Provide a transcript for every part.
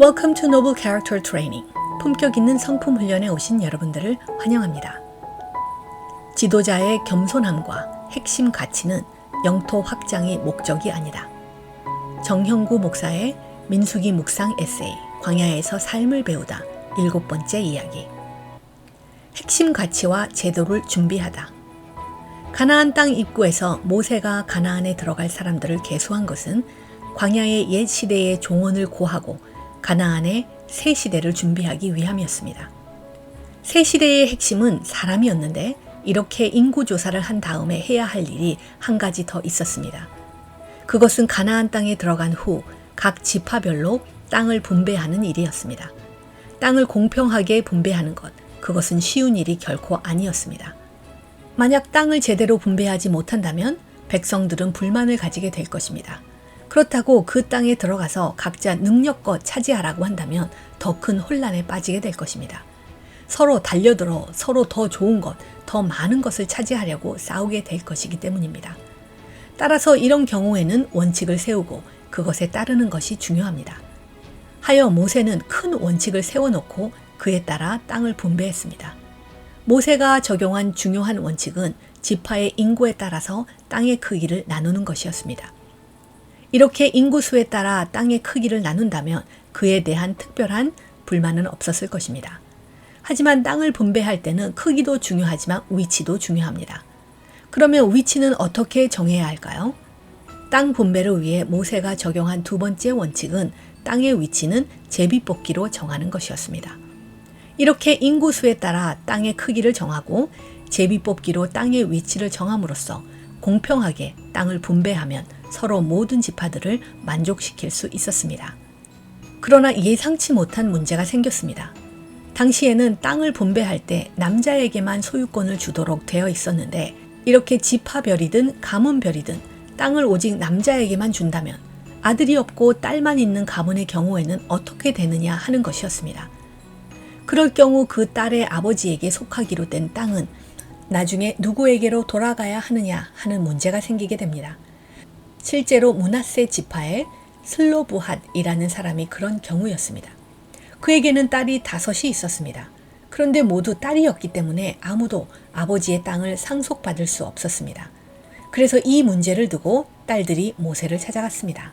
Welcome to Noble Character Training. 품격 있는 성품 훈련에 오신 여러분들을 환영합니다. 지도자의 겸손함과 핵심 가치는 영토 확장이 목적이 아니다. 정형구 목사의 민수기 묵상 에세이 광야에서 삶을 배우다 일곱 번째 이야기. 핵심 가치와 제도를 준비하다. 가나안 땅 입구에서 모세가 가나안에 들어갈 사람들을 계수한 것은 광야의 옛 시대의 종언을 고하고 가나안의 새 시대를 준비하기 위함이었습니다. 새 시대의 핵심은 사람이었는데 이렇게 인구 조사를 한 다음에 해야 할 일이 한 가지 더 있었습니다. 그것은 가나안 땅에 들어간 후 각 지파별로 땅을 분배하는 일이었습니다. 땅을 공평하게 분배하는 것, 그것은 쉬운 일이 결코 아니었습니다. 만약 땅을 제대로 분배하지 못한다면 백성들은 불만을 가지게 될 것입니다. 그렇다고 그 땅에 들어가서 각자 능력껏 차지하라고 한다면 더 큰 혼란에 빠지게 될 것입니다. 서로 달려들어 서로 더 좋은 것, 더 많은 것을 차지하려고 싸우게 될 것이기 때문입니다. 따라서 이런 경우에는 원칙을 세우고 그것에 따르는 것이 중요합니다. 하여 모세는 큰 원칙을 세워놓고 그에 따라 땅을 분배했습니다. 모세가 적용한 중요한 원칙은 지파의 인구에 따라서 땅의 크기를 나누는 것이었습니다. 이렇게 인구수에 따라 땅의 크기를 나눈다면 그에 대한 특별한 불만은 없었을 것입니다. 하지만 땅을 분배할 때는 크기도 중요하지만 위치도 중요합니다. 그러면 위치는 어떻게 정해야 할까요? 땅 분배를 위해 모세가 적용한 두 번째 원칙은 땅의 위치는 제비뽑기로 정하는 것이었습니다. 이렇게 인구수에 따라 땅의 크기를 정하고 제비뽑기로 땅의 위치를 정함으로써 공평하게 땅을 분배하면 서로 모든 지파들을 만족시킬 수 있었습니다. 그러나 예상치 못한 문제가 생겼습니다. 당시에는 땅을 분배할 때 남자에게만 소유권을 주도록 되어 있었는데 이렇게 지파별이든 가문별이든 땅을 오직 남자에게만 준다면 아들이 없고 딸만 있는 가문의 경우에는 어떻게 되느냐 하는 것이었습니다. 그럴 경우 그 딸의 아버지에게 속하기로 된 땅은 나중에 누구에게로 돌아가야 하느냐 하는 문제가 생기게 됩니다. 실제로 문하세 지파의 슬로부핫이라는 사람이 그런 경우였습니다. 그에게는 딸이 다섯이 있었습니다. 그런데 모두 딸이었기 때문에 아무도 아버지의 땅을 상속받을 수 없었습니다. 그래서 이 문제를 두고 딸들이 모세를 찾아갔습니다.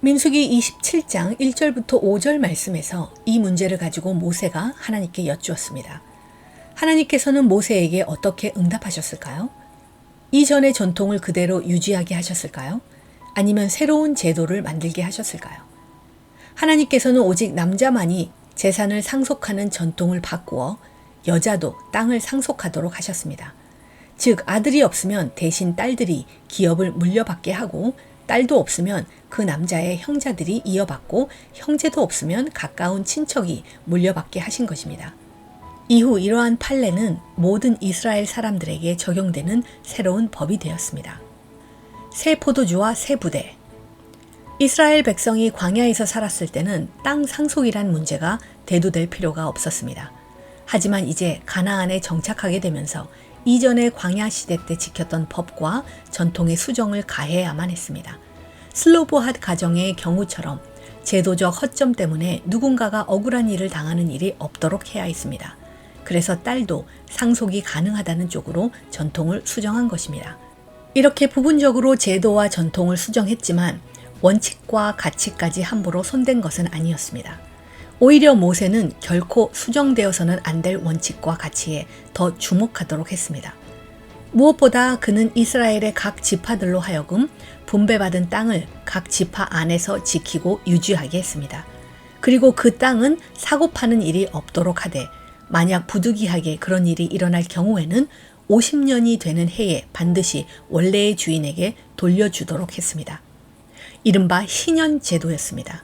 민수기 27장 1절부터 5절 말씀에서 이 문제를 가지고 모세가 하나님께 여쭈었습니다. 하나님께서는 모세에게 어떻게 응답하셨을까요? 이전의 전통을 그대로 유지하게 하셨을까요? 아니면 새로운 제도를 만들게 하셨을까요? 하나님께서는 오직 남자만이 재산을 상속하는 전통을 바꾸어 여자도 땅을 상속하도록 하셨습니다. 즉, 아들이 없으면 대신 딸들이 기업을 물려받게 하고 딸도 없으면 그 남자의 형제들이 이어받고 형제도 없으면 가까운 친척이 물려받게 하신 것입니다. 이후 이러한 판례는 모든 이스라엘 사람들에게 적용되는 새로운 법이 되었습니다. 새 포도주와 새 부대. 이스라엘 백성이 광야에서 살았을 때는 땅 상속이란 문제가 대두될 필요가 없었습니다. 하지만 이제 가나안에 정착하게 되면서 이전의 광야 시대 때 지켰던 법과 전통의 수정을 가해야만 했습니다. 슬로보핫 가정의 경우처럼 제도적 허점 때문에 누군가가 억울한 일을 당하는 일이 없도록 해야 했습니다. 그래서 딸도 상속이 가능하다는 쪽으로 전통을 수정한 것입니다. 이렇게 부분적으로 제도와 전통을 수정했지만 원칙과 가치까지 함부로 손댄 것은 아니었습니다. 오히려 모세는 결코 수정되어서는 안 될 원칙과 가치에 더 주목하도록 했습니다. 무엇보다 그는 이스라엘의 각 지파들로 하여금 분배받은 땅을 각 지파 안에서 지키고 유지하게 했습니다. 그리고 그 땅은 사고 파는 일이 없도록 하되 만약 부득이하게 그런 일이 일어날 경우에는 50년이 되는 해에 반드시 원래의 주인에게 돌려주도록 했습니다. 이른바 신년 제도였습니다.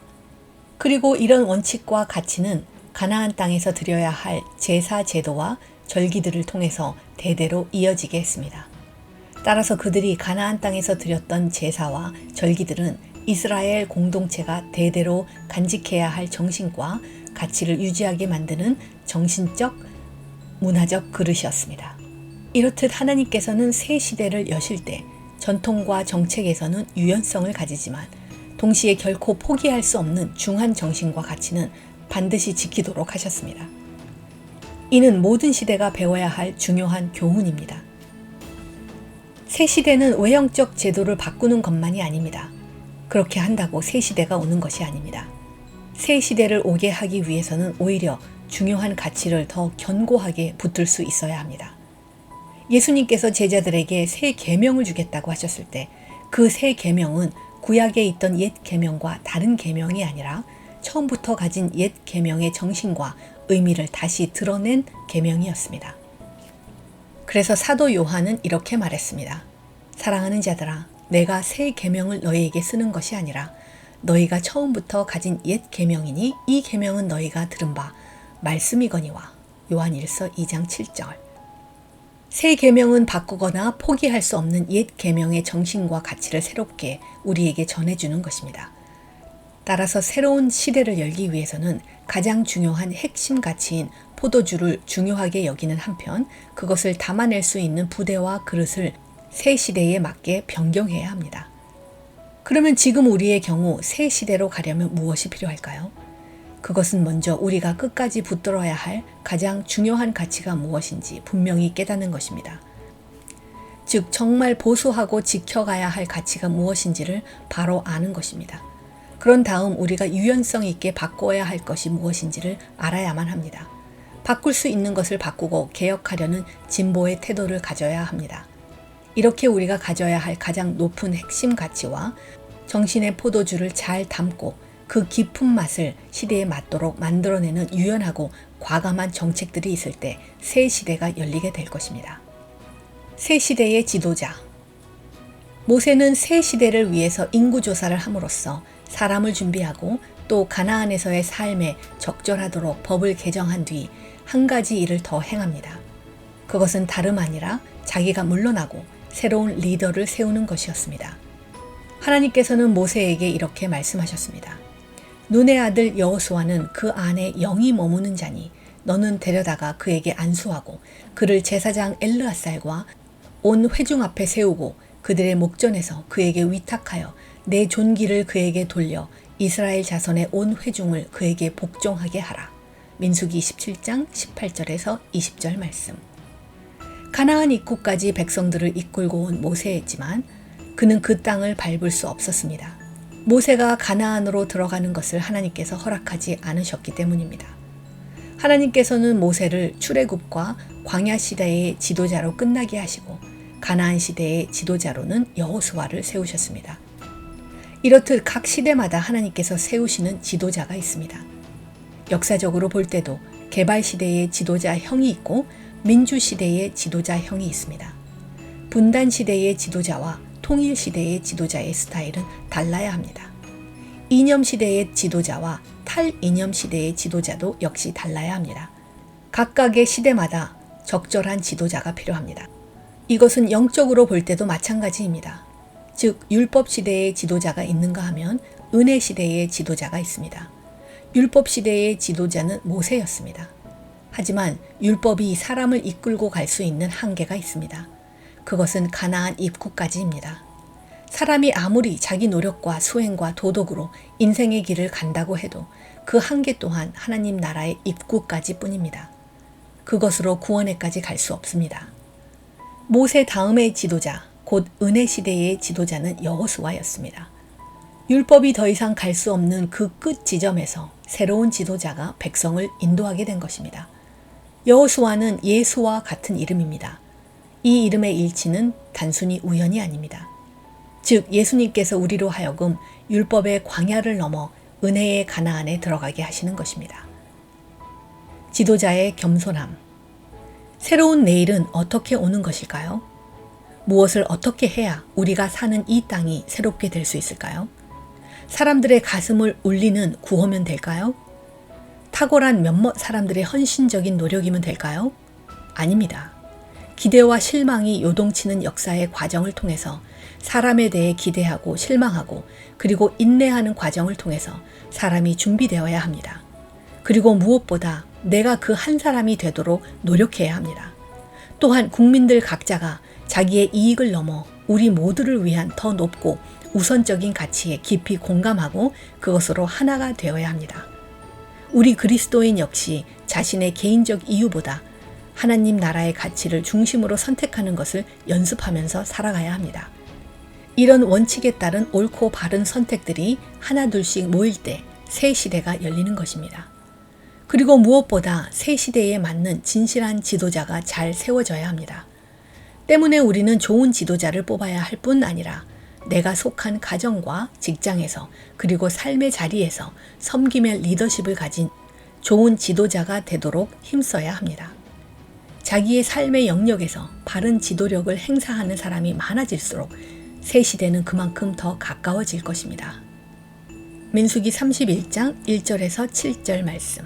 그리고 이런 원칙과 가치는 가나안 땅에서 드려야 할 제사 제도와 절기들을 통해서 대대로 이어지게 했습니다. 따라서 그들이 가나안 땅에서 드렸던 제사와 절기들은 이스라엘 공동체가 대대로 간직해야 할 정신과 가치를 유지하게 만드는 정신적, 문화적 그릇이었습니다. 이렇듯 하나님께서는 새 시대를 여실 때 전통과 정책에서는 유연성을 가지지만 동시에 결코 포기할 수 없는 중한 정신과 가치는 반드시 지키도록 하셨습니다. 이는 모든 시대가 배워야 할 중요한 교훈입니다. 새 시대는 외형적 제도를 바꾸는 것만이 아닙니다. 그렇게 한다고 새 시대가 오는 것이 아닙니다. 새 시대를 오게 하기 위해서는 오히려 중요한 가치를 더 견고하게 붙들 수 있어야 합니다. 예수님께서 제자들에게 새 계명을 주겠다고 하셨을 때 그 새 계명은 구약에 있던 옛 계명과 다른 계명이 아니라 처음부터 가진 옛 계명의 정신과 의미를 다시 드러낸 계명이었습니다. 그래서 사도 요한은 이렇게 말했습니다. 사랑하는 자들아, 내가 새 계명을 너희에게 쓰는 것이 아니라 너희가 처음부터 가진 옛 계명이니 이 계명은 너희가 들은 바 말씀이거니와 요한 1서 2장 7절. 새 계명은 바꾸거나 포기할 수 없는 옛 계명의 정신과 가치를 새롭게 우리에게 전해주는 것입니다. 따라서 새로운 시대를 열기 위해서는 가장 중요한 핵심 가치인 포도주를 중요하게 여기는 한편 그것을 담아낼 수 있는 부대와 그릇을 새 시대에 맞게 변경해야 합니다. 그러면 지금 우리의 경우 새 시대로 가려면 무엇이 필요할까요? 그것은 먼저 우리가 끝까지 붙들어야 할 가장 중요한 가치가 무엇인지 분명히 깨닫는 것입니다. 즉, 정말 보수하고 지켜가야 할 가치가 무엇인지를 바로 아는 것입니다. 그런 다음 우리가 유연성 있게 바꿔야 할 것이 무엇인지를 알아야만 합니다. 바꿀 수 있는 것을 바꾸고 개혁하려는 진보의 태도를 가져야 합니다. 이렇게 우리가 가져야 할 가장 높은 핵심 가치와 정신의 포도주를 잘 담고 그 깊은 맛을 시대에 맞도록 만들어내는 유연하고 과감한 정책들이 있을 때 새 시대가 열리게 될 것입니다. 새 시대의 지도자 모세는 새 시대를 위해서 인구 조사를 함으로써 사람을 준비하고 또 가나안에서의 삶에 적절하도록 법을 개정한 뒤 한 가지 일을 더 행합니다. 그것은 다름 아니라 자기가 물러나고 새로운 리더를 세우는 것이었습니다. 하나님께서는 모세에게 이렇게 말씀하셨습니다. 눈의 아들 여호수아는 그 안에 영이 머무는 자니 너는 데려다가 그에게 안수하고 그를 제사장 엘르아살과 온 회중 앞에 세우고 그들의 목전에서 그에게 위탁하여 내 존귀를 그에게 돌려 이스라엘 자손의 온 회중을 그에게 복종하게 하라. 민수기 17장 18절에서 20절 말씀. 가나안 입구까지 백성들을 이끌고 온 모세였지만 그는 그 땅을 밟을 수 없었습니다. 모세가 가나안으로 들어가는 것을 하나님께서 허락하지 않으셨기 때문입니다. 하나님께서는 모세를 출애굽과 광야 시대의 지도자로 끝나게 하시고 가나안 시대의 지도자로는 여호수아를 세우셨습니다. 이렇듯 각 시대마다 하나님께서 세우시는 지도자가 있습니다. 역사적으로 볼 때도 개발 시대의 지도자 형이 있고 민주 시대의 지도자 형이 있습니다. 분단 시대의 지도자와 통일 시대의 지도자의 스타일은 달라야 합니다. 이념 시대의 지도자와 탈이념 시대의 지도자도 역시 달라야 합니다. 각각의 시대마다 적절한 지도자가 필요합니다. 이것은 영적으로 볼 때도 마찬가지입니다. 즉, 율법 시대의 지도자가 있는가 하면 은혜 시대의 지도자가 있습니다. 율법 시대의 지도자는 모세였습니다. 하지만 율법이 사람을 이끌고 갈 수 있는 한계가 있습니다. 그것은 가나안 입구까지입니다. 사람이 아무리 자기 노력과 수행과 도덕으로 인생의 길을 간다고 해도 그 한계 또한 하나님 나라의 입구까지 뿐입니다. 그것으로 구원에까지 갈 수 없습니다. 모세 다음의 지도자, 곧 은혜 시대의 지도자는 여호수아였습니다. 율법이 더 이상 갈 수 없는 그 끝 지점에서 새로운 지도자가 백성을 인도하게 된 것입니다. 여호수아는 예수와 같은 이름입니다. 이 이름의 일치는 단순히 우연이 아닙니다. 즉 예수님께서 우리로 하여금 율법의 광야를 넘어 은혜의 가나안에 들어가게 하시는 것입니다. 지도자의 겸손함. 새로운 내일은 어떻게 오는 것일까요? 무엇을 어떻게 해야 우리가 사는 이 땅이 새롭게 될 수 있을까요? 사람들의 가슴을 울리는 구호면 될까요? 탁월한 몇몇 사람들의 헌신적인 노력이면 될까요? 아닙니다. 기대와 실망이 요동치는 역사의 과정을 통해서 사람에 대해 기대하고 실망하고 그리고 인내하는 과정을 통해서 사람이 준비되어야 합니다. 그리고 무엇보다 내가 그 한 사람이 되도록 노력해야 합니다. 또한 국민들 각자가 자기의 이익을 넘어 우리 모두를 위한 더 높고 우선적인 가치에 깊이 공감하고 그것으로 하나가 되어야 합니다. 우리 그리스도인 역시 자신의 개인적 이유보다 하나님 나라의 가치를 중심으로 선택하는 것을 연습하면서 살아가야 합니다. 이런 원칙에 따른 옳고 바른 선택들이 하나둘씩 모일 때 새 시대가 열리는 것입니다. 그리고 무엇보다 새 시대에 맞는 진실한 지도자가 잘 세워져야 합니다. 때문에 우리는 좋은 지도자를 뽑아야 할 뿐 아니라 내가 속한 가정과 직장에서 그리고 삶의 자리에서 섬김의 리더십을 가진 좋은 지도자가 되도록 힘써야 합니다. 자기의 삶의 영역에서 바른 지도력을 행사하는 사람이 많아질수록 새 시대는 그만큼 더 가까워질 것입니다. 민수기 31장 1절에서 7절 말씀.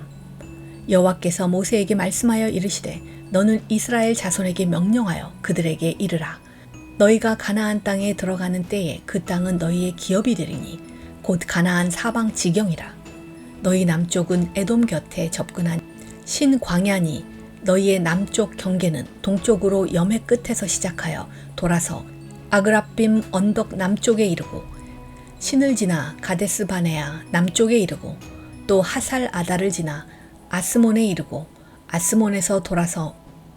여호와께서 모세에게 말씀하여 이르시되 너는 이스라엘 자손에게 명령하여 그들에게 이르라 너희가 가나안 땅에 들어가는 때에 그 땅은 너희의 기업이 되리니 곧 가나안 사방 지경이라 너희 남쪽은 에돔 곁에 접근한 신광야니 너희의 남쪽 경계는 동쪽으로 염해 끝에서 시작하여 돌아서 아그라빔 언덕 남쪽에 이르고 신을 지나 가데스 바네아 남쪽에 이르고 또 하살 아다를 지나 아스몬에 이르고 아스몬에서 돌아서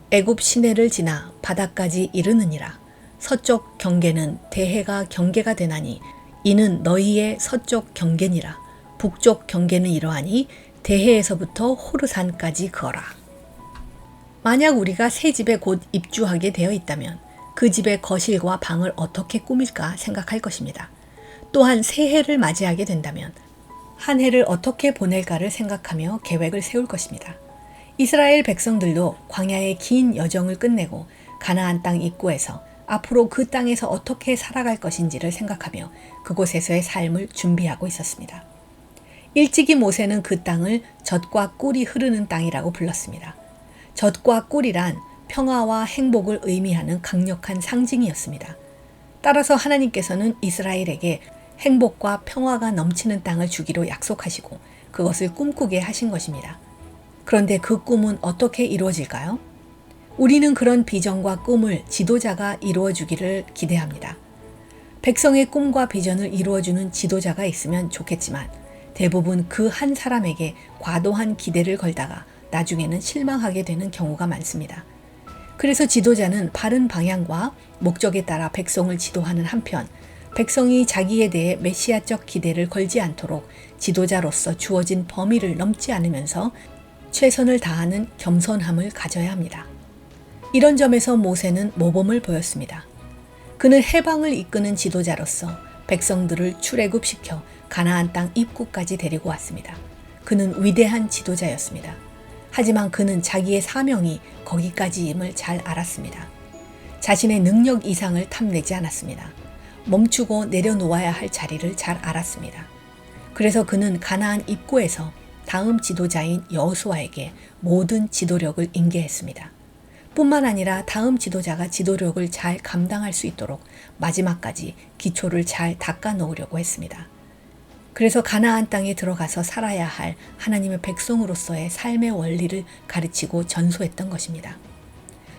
애굽 시내를 지나 바다까지 이르느니라. 서쪽 경계는 대해가 경계가 되나니 이는 너희의 서쪽 경계니라. 북쪽 경계는 이러하니 대해에서부터 호르산까지 거라 만약 우리가 새 집에 곧 입주하게 되어 있다면 그 집의 거실과 방을 어떻게 꾸밀까 생각할 것입니다. 또한 새해를 맞이하게 된다면 한 해를 어떻게 보낼까를 생각하며 계획을 세울 것입니다. 이스라엘 백성들도 광야의 긴 여정을 끝내고 가나안 땅 입구에서 앞으로 그 땅에서 어떻게 살아갈 것인지를 생각하며 그곳에서의 삶을 준비하고 있었습니다. 일찍이 모세는 그 땅을 젖과 꿀이 흐르는 땅이라고 불렀습니다. 젖과 꿀이란 평화와 행복을 의미하는 강력한 상징이었습니다. 따라서 하나님께서는 이스라엘에게 행복과 평화가 넘치는 땅을 주기로 약속하시고 그것을 꿈꾸게 하신 것입니다. 그런데 그 꿈은 어떻게 이루어질까요? 우리는 그런 비전과 꿈을 지도자가 이루어 주기를 기대합니다. 백성의 꿈과 비전을 이루어주는 지도자가 있으면 좋겠지만 대부분 그 한 사람에게 과도한 기대를 걸다가 나중에는 실망하게 되는 경우가 많습니다. 그래서 지도자는 바른 방향과 목적에 따라 백성을 지도하는 한편 백성이 자기에 대해 메시아적 기대를 걸지 않도록 지도자로서 주어진 범위를 넘지 않으면서 최선을 다하는 겸손함을 가져야 합니다. 이런 점에서 모세는 모범을 보였습니다. 그는 해방을 이끄는 지도자로서 백성들을 출애굽시켜 가나안 땅 입구까지 데리고 왔습니다. 그는 위대한 지도자였습니다. 하지만 그는 자기의 사명이 거기까지임을 잘 알았습니다. 자신의 능력 이상을 탐내지 않았습니다. 멈추고 내려놓아야 할 자리를 잘 알았습니다. 그래서 그는 가나안 입구에서 다음 지도자인 여호수아에게 모든 지도력을 인계했습니다. 뿐만 아니라 다음 지도자가 지도력을 잘 감당할 수 있도록 마지막까지 기초를 잘 닦아 놓으려고 했습니다. 그래서 가나안 땅에 들어가서 살아야 할 하나님의 백성으로서의 삶의 원리를 가르치고 전수했던 것입니다.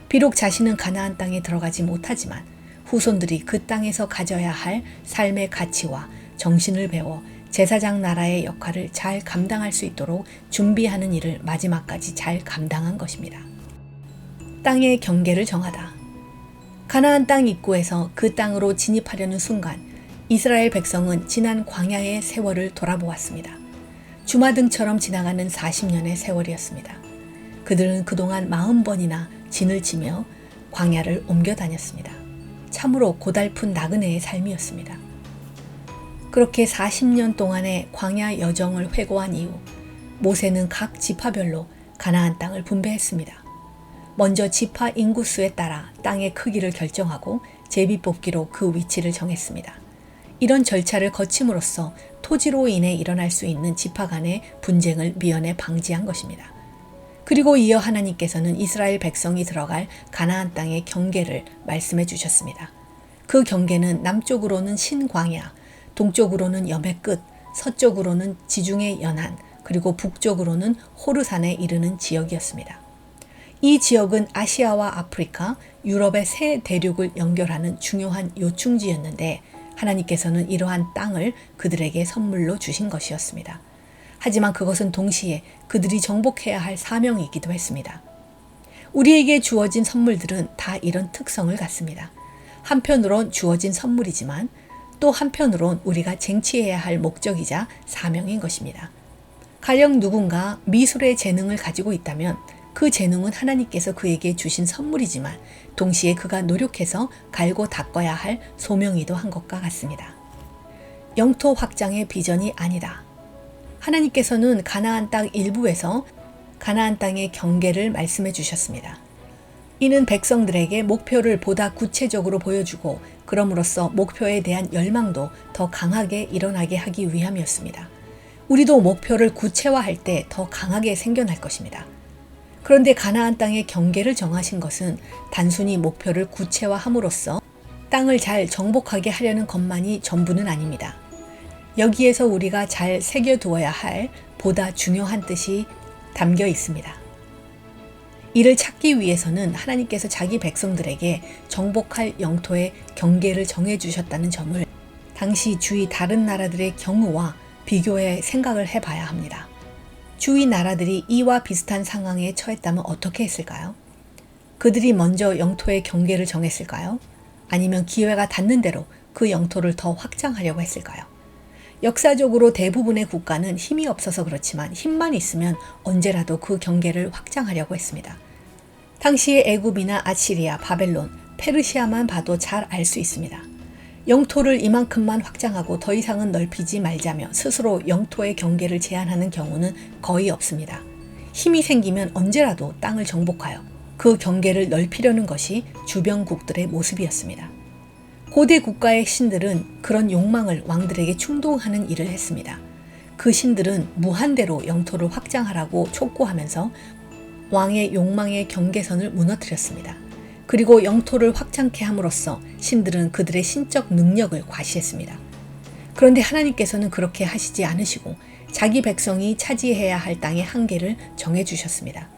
비록 자신은 가나안 땅에 들어가지 못하지만 후손들이 그 땅에서 가져야 할 삶의 가치와 정신을 배워 제사장 나라의 역할을 잘 감당할 수 있도록 준비하는 일을 마지막까지 잘 감당한 것입니다. 땅의 경계를 정하다. 가나안 땅 입구에서 그 땅으로 진입하려는 순간 이스라엘 백성은 지난 광야의 세월을 돌아보았습니다. 주마등처럼 지나가는 40년의 세월이었습니다. 그들은 그동안 40번이나 진을 치며 광야를 옮겨 다녔습니다. 참으로 고달픈 나그네의 삶이었습니다. 그렇게 40년 동안의 광야 여정을 회고한 이후 모세는 각 지파별로 가나안 땅을 분배했습니다. 먼저 지파 인구수에 따라 땅의 크기를 결정하고 제비 뽑기로 그 위치를 정했습니다. 이런 절차를 거침으로써 토지로 인해 일어날 수 있는 지파 간의 분쟁을 미연에 방지한 것입니다. 그리고 이어 하나님께서는 이스라엘 백성이 들어갈 가나안 땅의 경계를 말씀해 주셨습니다. 그 경계는 남쪽으로는 신광야, 동쪽으로는 염의 끝, 서쪽으로는 지중해 연안, 그리고 북쪽으로는 호르산에 이르는 지역이었습니다. 이 지역은 아시아와 아프리카, 유럽의 세 대륙을 연결하는 중요한 요충지였는데 하나님께서는 이러한 땅을 그들에게 선물로 주신 것이었습니다. 하지만 그것은 동시에 그들이 정복해야 할 사명이기도 했습니다. 우리에게 주어진 선물들은 다 이런 특성을 갖습니다. 한편으론 주어진 선물이지만 또 한편으론 우리가 쟁취해야 할 목적이자 사명인 것입니다. 가령 누군가 미술의 재능을 가지고 있다면 그 재능은 하나님께서 그에게 주신 선물이지만 동시에 그가 노력해서 갈고 닦아야 할 소명이도 한 것과 같습니다. 영토 확장의 비전이 아니다. 하나님께서는 가나안 땅 일부에서 가나안 땅의 경계를 말씀해 주셨습니다. 이는 백성들에게 목표를 보다 구체적으로 보여주고 그럼으로써 목표에 대한 열망도 더 강하게 일어나게 하기 위함이었습니다. 우리도 목표를 구체화할 때 더 강하게 생겨날 것입니다. 그런데 가나안 땅의 경계를 정하신 것은 단순히 목표를 구체화함으로써 땅을 잘 정복하게 하려는 것만이 전부는 아닙니다. 여기에서 우리가 잘 새겨두어야 할 보다 중요한 뜻이 담겨 있습니다. 이를 찾기 위해서는 하나님께서 자기 백성들에게 정복할 영토의 경계를 정해 주셨다는 점을 당시 주위 다른 나라들의 경우와 비교해 생각을 해 봐야 합니다. 주위 나라들이 이와 비슷한 상황에 처했다면 어떻게 했을까요? 그들이 먼저 영토의 경계를 정했을까요? 아니면 기회가 닿는 대로 그 영토를 더 확장하려고 했을까요? 역사적으로 대부분의 국가는 힘이 없어서 그렇지만 힘만 있으면 언제라도 그 경계를 확장하려고 했습니다. 당시의 애굽이나 아시리아, 바벨론, 페르시아만 봐도 잘 알 수 있습니다. 영토를 이만큼만 확장하고 더 이상은 넓히지 말자며 스스로 영토의 경계를 제한하는 경우는 거의 없습니다. 힘이 생기면 언제라도 땅을 정복하여 그 경계를 넓히려는 것이 주변국들의 모습이었습니다. 고대 국가의 신들은 그런 욕망을 왕들에게 충동하는 일을 했습니다. 그 신들은 무한대로 영토를 확장하라고 촉구하면서 왕의 욕망의 경계선을 무너뜨렸습니다. 그리고 영토를 확장케 함으로써 신들은 그들의 신적 능력을 과시했습니다. 그런데 하나님께서는 그렇게 하시지 않으시고 자기 백성이 차지해야 할 땅의 한계를 정해 주셨습니다.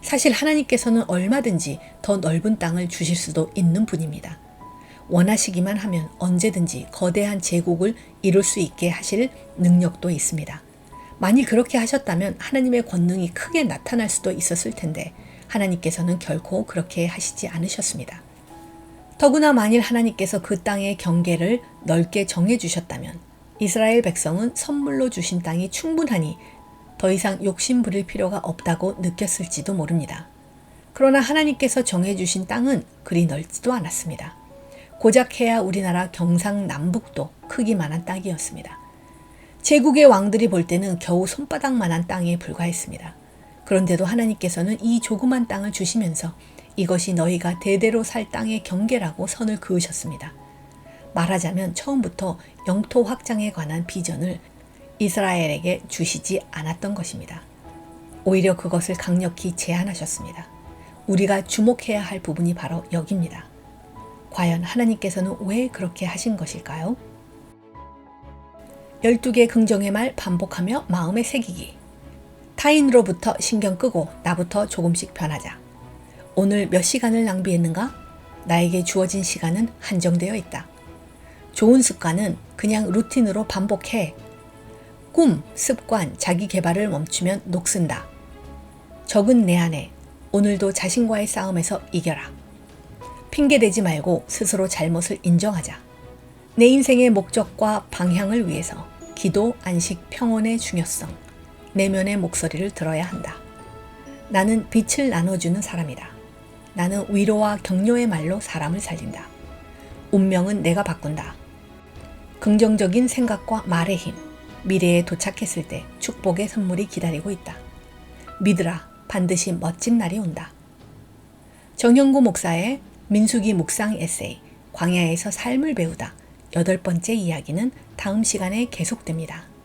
사실 하나님께서는 얼마든지 더 넓은 땅을 주실 수도 있는 분입니다. 원하시기만 하면 언제든지 거대한 제국을 이룰 수 있게 하실 능력도 있습니다. 만일 그렇게 하셨다면 하나님의 권능이 크게 나타날 수도 있었을 텐데 하나님께서는 결코 그렇게 하시지 않으셨습니다. 더구나 만일 하나님께서 그 땅의 경계를 넓게 정해 주셨다면 이스라엘 백성은 선물로 주신 땅이 충분하니 더 이상 욕심 부릴 필요가 없다고 느꼈을지도 모릅니다. 그러나 하나님께서 정해 주신 땅은 그리 넓지도 않았습니다. 고작 해야 우리나라 경상남북도 크기만한 땅이었습니다. 제국의 왕들이 볼 때는 겨우 손바닥만한 땅에 불과했습니다. 그런데도 하나님께서는 이 조그만 땅을 주시면서 이것이 너희가 대대로 살 땅의 경계라고 선을 그으셨습니다. 말하자면 처음부터 영토 확장에 관한 비전을 이스라엘에게 주시지 않았던 것입니다. 오히려 그것을 강력히 제한하셨습니다. 우리가 주목해야 할 부분이 바로 여기입니다. 과연 하나님께서는 왜 그렇게 하신 것일까요? 12개 긍정의 말 반복하며 마음에 새기기. 타인으로부터 신경 끄고 나부터 조금씩 변하자. 오늘 몇 시간을 낭비했는가? 나에게 주어진 시간은 한정되어 있다. 좋은 습관은 그냥 루틴으로 반복해. 꿈, 습관, 자기 개발을 멈추면 녹슨다. 적은 내 안에 오늘도 자신과의 싸움에서 이겨라. 핑계대지 말고 스스로 잘못을 인정하자. 내 인생의 목적과 방향을 위해서 기도, 안식, 평온의 중요성, 내면의 목소리를 들어야 한다. 나는 빛을 나눠주는 사람이다. 나는 위로와 격려의 말로 사람을 살린다. 운명은 내가 바꾼다. 긍정적인 생각과 말의 힘, 미래에 도착했을 때 축복의 선물이 기다리고 있다. 믿으라, 반드시 멋진 날이 온다. 정영구 목사의 민수기 묵상 에세이, 광야에서 삶을 배우다. 여덟 번째 이야기는 다음 시간에 계속됩니다.